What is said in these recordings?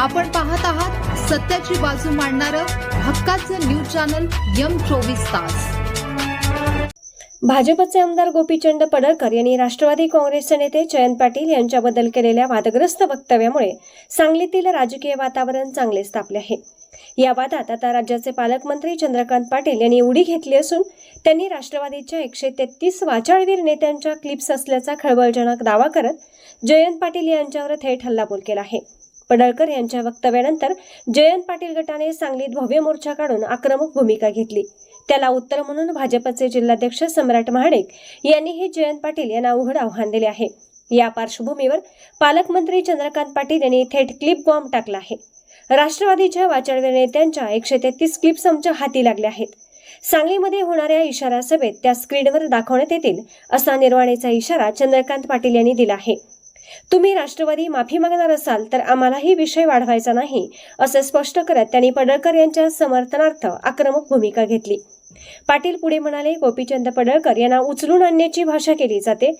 आपण पाहत आहात सत्याची बाजू मांडणारं हक्काचं न्यूज चॅनल यम चोवीस तास. भाजपचे आमदार गोपीचंद पडळकर यांनी राष्ट्रवादी काँग्रेसचे नेते जयंत पाटील यांच्याबद्दल केलेल्या वादग्रस्त वक्तव्यामुळे सांगलीतील राजकीय वातावरण चांगलेच तापले आहे. या वादात आता राज्याचे पालकमंत्री चंद्रकांत पाटील यांनी उडी घेतली असून त्यांनी राष्ट्रवादीच्या एकशे तेहतीस वाचाळवीर नेत्यांच्या क्लिप्स असल्याचा खळबळजनक दावा करत जयंत पाटील यांच्यावर थेट हल्लाबोल केला आहे. पडळकर यांच्या वक्तव्यानंतर जयंत पाटील गटाने सांगलीत भव्य मोर्चा काढून आक्रमक भूमिका घेतली. त्याला उत्तर म्हणून भाजपचे जिल्हाध्यक्ष सम्राट महाडिक यांनीही जयंत पाटील यांना उघड आव्हान दिले आहे. या पार्श्वभूमीवर पालकमंत्री चंद्रकांत पाटील यांनी थेट क्लिप बॉम्ब टाकला आहे. राष्ट्रवादीच्या वाचाळवीर नेत्यांच्या एकशे तेहतीस क्लिप्स आमच्या हाती लागल्या आहेत. सांगलीमध्ये होणाऱ्या इशारा सभेत त्या स्क्रीनवर दाखवण्यात येतील असा निर्वाणीचा इशारा चंद्रकांत पाटील यांनी दिला आहे. तुम्ही राष्ट्रवादी माफी मागणार असाल तर आम्हालाही विषय वाढवायचा नाही असं स्पष्ट करत त्यांनी पडळकर यांच्या समर्थनार्थ आक्रमक भूमिका घेतली. पाटील पुढे म्हणाले गोपीचंद पडळकर यांना उचलून आणण्याची भाषा केली जाते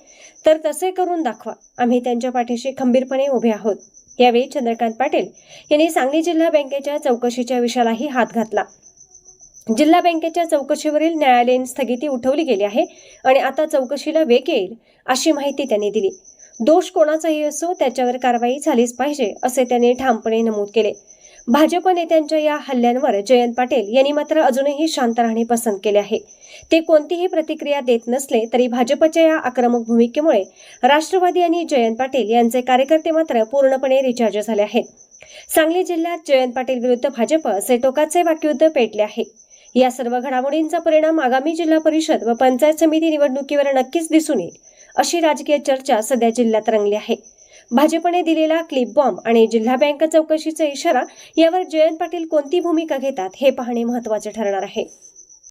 तर तसे करून दाखवा. आम्ही त्यांच्या पाठीशी खंबीरपणे उभे आहोत. यावेळी चंद्रकांत पाटील यांनी सांगली जिल्हा बँकेच्या चौकशीच्या विषयालाही हात घातला. जिल्हा बँकेच्या चौकशीवरील न्यायालयीन स्थगिती उठवली गेली आहे आणि आता चौकशीला वेग येईल अशी माहिती त्यांनी दिली. दोष कोणाचाही असो त्याच्यावर कारवाई झालीच पाहिजे असे त्यांनी ठामपणे नमूद केले. भाजप नेत्यांच्या या हल्ल्यांवर जयंत पाटील यांनी मात्र अजूनही शांत राहणे पसंत केले आहे. ते कोणतीही प्रतिक्रिया देत नसले तरी भाजपच्या या आक्रमक भूमिकेमुळे राष्ट्रवादी आणि जयंत पाटील यांचे कार्यकर्ते मात्र पूर्णपणे रिचार्ज झाले आहेत. सांगली जिल्ह्यात जयंत पाटील विरुद्ध भाजप असे टोकाचे वाक्युद्ध पेटले आहे. या सर्व घडामोडींचा परिणाम आगामी जिल्हा परिषद व पंचायत समिती निवडणुकीवर नक्कीच दिसून येईल. अशी राजकीय चर्चा सध्या जिल्ह्यात रंगली आहे. भाजपने दिलेला क्लिप बॉम्ब आणि जिल्हा बँक चौकशीचा इशारा यावर जयंत पाटील कोणती भूमिका घेतात हे पाहणे महत्त्वाचे ठरणार आहे.